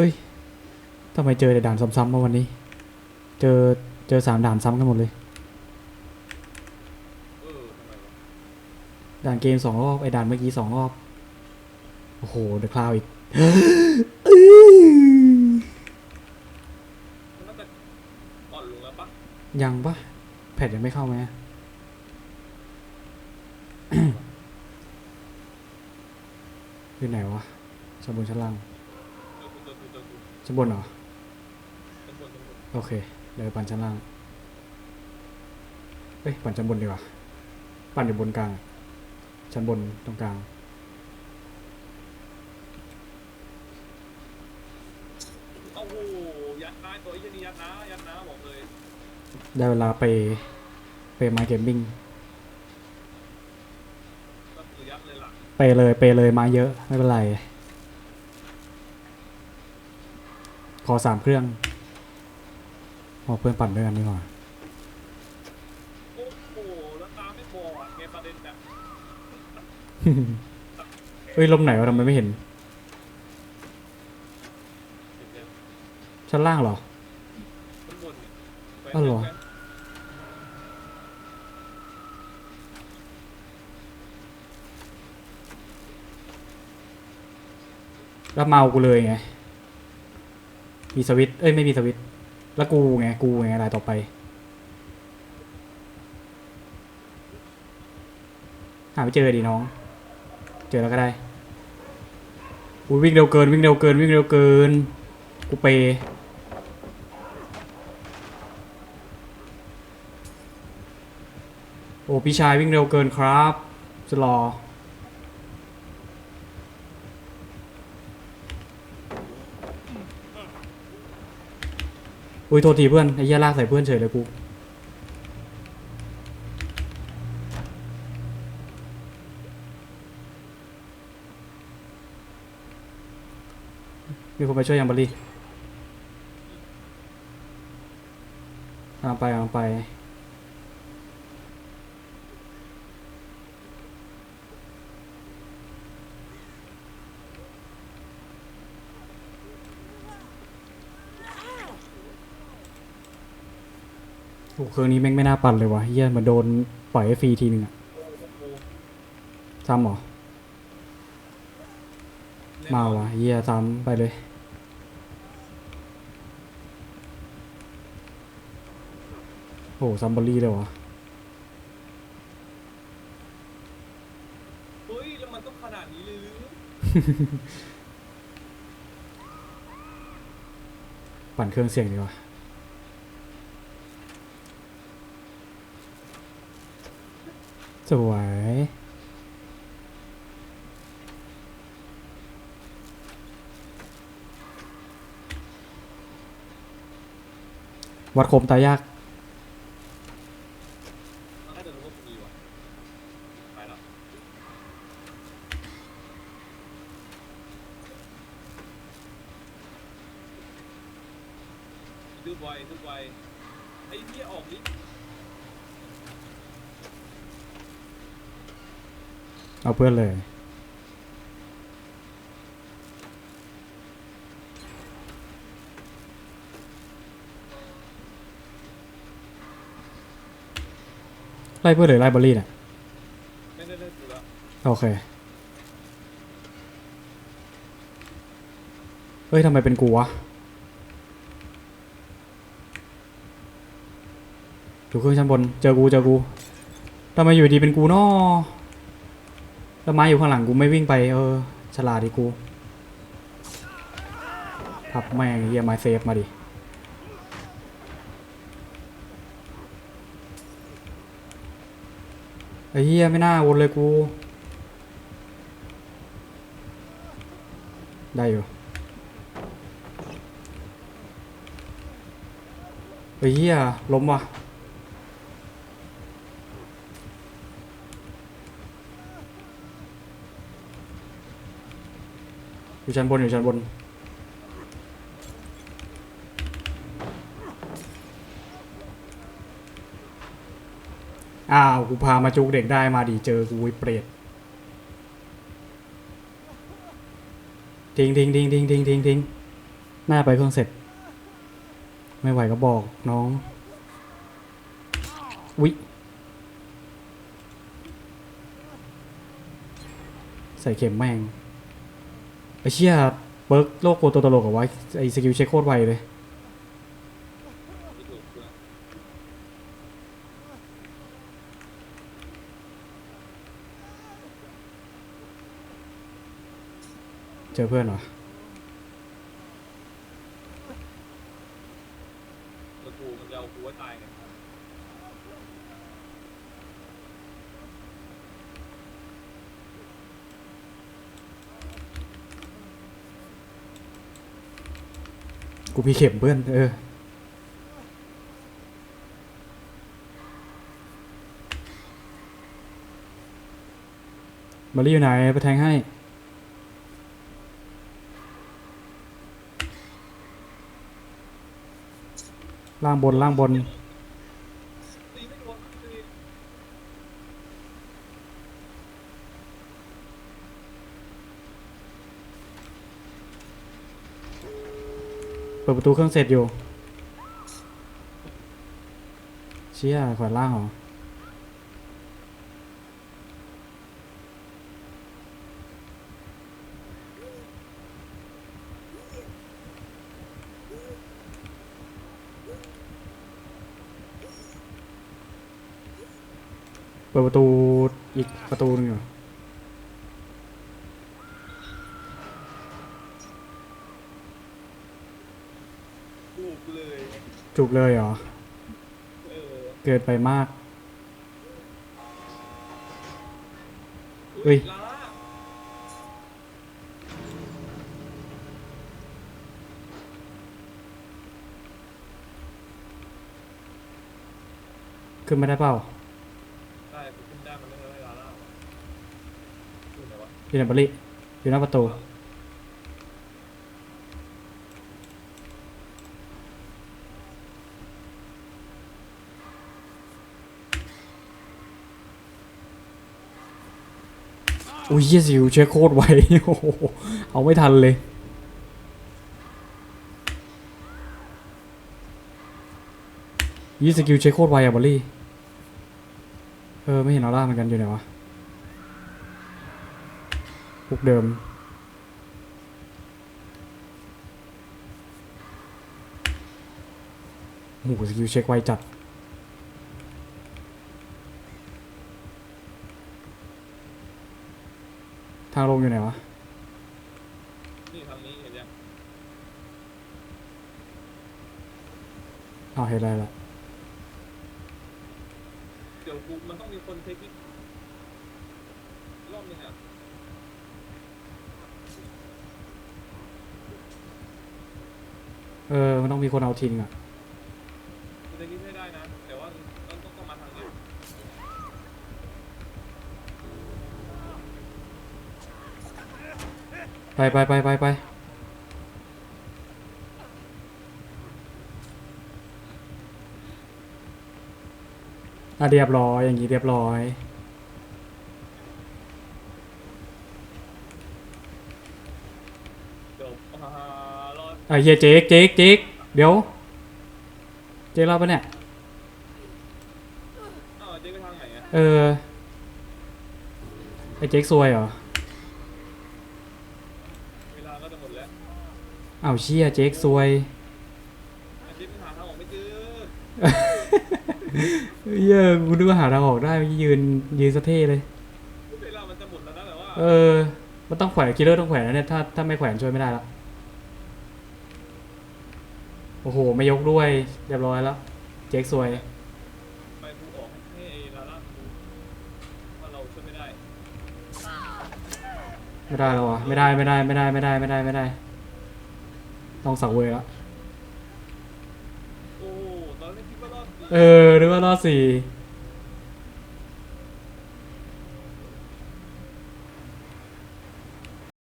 ฮ้ยทำไมเจอแต่ด่านซ้ำๆมาวันนี้ เจอเจอสามด่านซ้ำกันหมดเลย ด่านเกมสองรอบ ไอ้ด่านเมื่อกี้สองรอบ โอ้โห เดอะคลาวอีกยังปะแพทยังไม่เข้าไหมอยู่ไหนวะชั้นบนชั้นล่าง เจอกูเจอกูเจอกู ชั้นบนเหรอ ชั้นบนชั้นบนโอเค เดี๋ยวปั่นชั้นล่างเอ้ย ปั่นชั้นบนดีกว่า ปั่นอยู่บนกลาง ชั้นบนตรงกลาง โอ้โหยัดนะตัวไอ้เหี้ยนี่ยัดนะยัดนะบอกเลย ได้เวลาไปไปมาเกมมิ่ง ก็คือยัดเลยล่ะ ไปเลยไปเลยมาเยอะไม่เป็นไร ข อสามเครื่องพอเพื่อนปั่นด้วยกันดีกว่าโอ้โหแล้วตาไม่บอดไงประเด็นแบบเอ้ยลมไหนวะทำไมไม่เห็นเห็นยังชั้นล่างเหรอชั้นบนเนี่ยไปอ้าวเหรอไปแล้วเมากูเลยไง มีสวิตเอ้ยไม่มีสวิตแล้วกูไงกูไงรายต่อไปหาไม่เจอดีน้อง เจอแล้วก็ได้อุ้ยวิ่งเร็วเกินวิ่งเร็วเกินวิ่งเร็วเกินกูเปโอ้พี่ชายวิ่งเร็วเกินครับจะรอ อุ้ยโทษทีเพื่อนไอ้เหี้ยลากใส่เพื่อนเฉยเลยกูมีคนไปช่วยยังบรีกำลังไปตามไป โอ้เครื่องนี้แม่งไม่น่าปั่นเลยวะเฮียมันโดนปล่อยให้ฟรีทีหนึ่งอะซ้ำเหรอ มาวะเฮียซ้ำไปเลย โอ้ซัมบอรี่เลยวะเฮ้ยแล้วมันต้องขนาดนี้เลยหรือปั่นเครื่องเสียงดีกว่า สวย วัดคมตายาก น่าจะรู้ว่ากูมีว่ะไปแล้วดื้อไวดื้อไวไอ้เหี้ยออกนิด เอาเพื่อนเลย ไล่เพื่อนเลยไล่บอลลี่เนี่ยไม่ได้เล่นกูแล้วโอเค เฮ้ยทำไมเป็นกูวะ อยู่เครื่องชั้นบน เจอกู เจอกูทำไมอยู่ดีเป็นกูนอ แล้วไม้อยู่ข้างหลังกูไม่วิ่งไปเออฉลาดดีกูทับแม่งเฮียไม้เซฟมาดิไอ้เฮียไม่น่าวนเลยกู ได้อยู่ไอ้เฮียล้มว่ะ อยู่ชั้นบนอยู่ชั้นบน อ้าว กูพามาจุกเด็กได้มาดีเจอกูไอ้เปรตทิ้งทิ้งทิ้งทิ้งทิ้งทิ้งทิ้งน่าไปเครื่องเสร็จ ไม่ไหวก็บอกน้อง วิใส่เข็มแม่ง ไอเชี่ยเบิร์กโลกโกตัวตลกอะไว้ไอสกิลเช็คโคตรไวเลย เจอเพื่อนเหรอ แล้วกูมันจะเอากูไว้ตายไง กูมีเข็มเพื่อนเออมารีอยู่ไหนไปแทงให้ล่างบนล่างบน ตีไม่โดนตี เปิดประตูเครื่องเสร็จอยู่ เชี่ยขวาล่างเหรอเปิดประตูอีกประตูหนึงอยู่ ถูกเลยจุกเลยเหรอ เออเกิดไปมาก เฮ้ย ลาล่าขึ้นไม่ได้เปล่าได้กูขึ้นได้มันเรื่องอะไรลาล่าขึ้นไหนวะอยู่ในบริอยู่หน้าประตู อุ้ยเยสิวเช็คโคตรไวโอ้โหเอาไม่ทันเลยยี่สกิลเช็คโคตรไวอะบอลลี่ เออ ไม่เห็นออร่าเหมือนกันอยู่ไหนวะพวกเดิม โอ้โหสกิลเช็คไวจัด ทางลงอยู่ไหนวะ นี่ทางนี้เห็นยังอ้าวเห็นอะไรละเดี๋ยวกูมันต้องมีคนเทคนิครอบนึงอะเออ มันต้องมีคนเอาทิ้งอะ กูเทคนิคให้ได้นะ แต่ว่าต้องต้องต้องมาทางนี้ ไปไปไปไปไปอะเรียบร้อยอย่างนี้เรียบร้อยเดี๋ยวอ่ารอดไอ้เฮียเจ๊กเจ๊กเจ๊กเดี๋ยว เจ๊กเล่าปะเนี่ยอ้าวเจ๊ไปทางไหนอะเออไอ้เจ๊กซวยเหรอ เวลาก็จะหมดแล้ว อ้าวเชี่ยเจ๊กซวยอาเจ๊ไปหาทางออกไม่เจอเหี้ยอะกูนึกว่าหาทางออกได้เมื่อกี้ยืนยืนสะเท่เลย เวลามันจะหมดแล้วนะแต่ว่าเออ มันต้องแขวนคิลเลอร์ต้องแขวนนะเนี่ย ถ้าถ้าไม่แขวนช่วยไม่ได้ละโอ้โห ไม่ยกด้วย เรียบร้อยแล้ว เจ๊กซวย ไปกูออกให้ไอ้ลาล่าดูว่าเราช่วยไม่ได้ไม่ได้แล้ววะไม่ได้ไม่ได้ไม่ได้ไม่ได้ไม่ได้ไม่ได้ ต้องสังเวยแล้วโอ้ตอนแรกคิดว่ารอดดีเออนึกว่ารอดสี่เ